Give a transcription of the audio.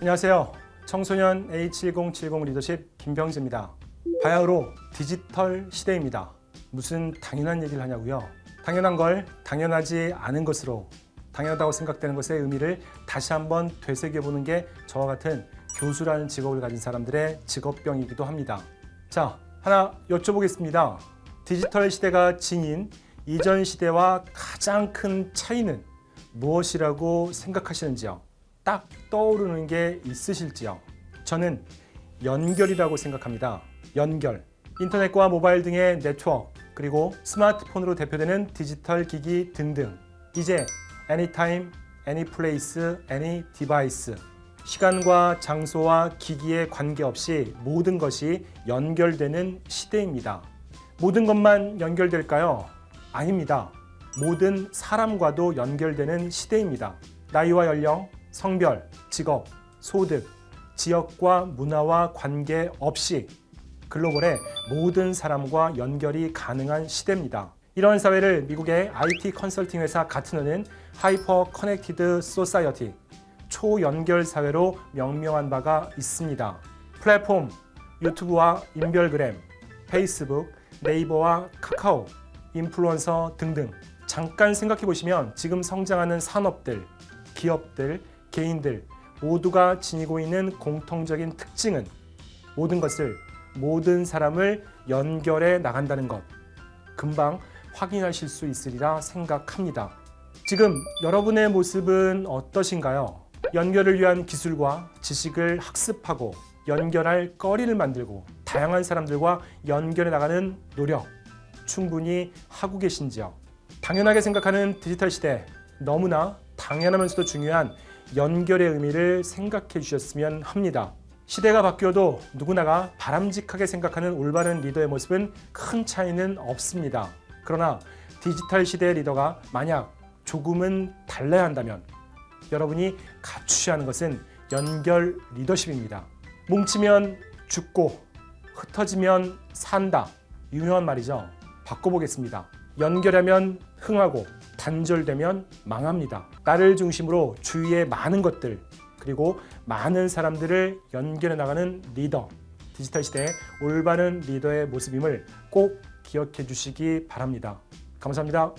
안녕하세요. 청소년 A7070 리더십 김병지입니다. 바야흐로 디지털 시대입니다. 무슨 당연한 얘기를 하냐고요? 당연한 걸 당연하지 않은 것으로 당연하다고 생각되는 것의 의미를 다시 한번 되새겨 보는 게 저와 같은 교수라는 직업을 가진 사람들의 직업병이기도 합니다. 자, 하나 여쭤보겠습니다. 디지털 시대가 지닌 이전 시대와 가장 큰 차이는 무엇이라고 생각하시는지요? 딱 떠오르는 게 있으실지요? 저는 연결이라고 생각합니다. 연결. 인터넷과 모바일 등의 네트워크, 그리고 스마트폰으로 대표되는 디지털 기기 등등. 이제 anytime, any place, any device. 시간과 장소와 기기에 관계없이 모든 것이 연결되는 시대입니다. 모든 것만 연결될까요? 아닙니다. 모든 사람과도 연결되는 시대입니다. 나이와 연령, 성별, 직업, 소득, 지역과 문화와 관계 없이 글로벌의 모든 사람과 연결이 가능한 시대입니다. 이런 사회를 미국의 IT 컨설팅 회사 가트너는 하이퍼 커넥티드 소사이어티 초연결 사회로 명명한 바가 있습니다. 플랫폼 유튜브와 인별그램, 페이스북, 네이버와 카카오, 인플루언서 등등 잠깐 생각해 보시면 지금 성장하는 산업들, 기업들, 개인들 모두가 지니고 있는 공통적인 특징은 모든 것을 모든 사람을 연결해 나간다는 것 금방 확인하실 수 있으리라 생각합니다. 지금 여러분의 모습은 어떠신가요? 연결을 위한 기술과 지식을 학습하고 연결할 거리를 만들고 다양한 사람들과 연결해 나가는 노력 충분히 하고 계신지요? 당연하게 생각하는 디지털 시대 너무나 당연하면서도 중요한 연결의 의미를 생각해 주셨으면 합니다. 시대가 바뀌어도 누구나가 바람직하게 생각하는 올바른 리더의 모습은 큰 차이는 없습니다. 그러나 디지털 시대의 리더가 만약 조금은 달라야 한다면 여러분이 갖추셔야 하는 것은 연결 리더십입니다. 뭉치면 죽고 흩어지면 산다. 유명한 말이죠. 바꿔보겠습니다. 연결하면 흥하고 단절되면 망합니다. 나를 중심으로 주위의 많은 것들 그리고 많은 사람들을 연결해 나가는 리더. 디지털 시대의 올바른 리더의 모습임을 꼭 기억해 주시기 바랍니다. 감사합니다.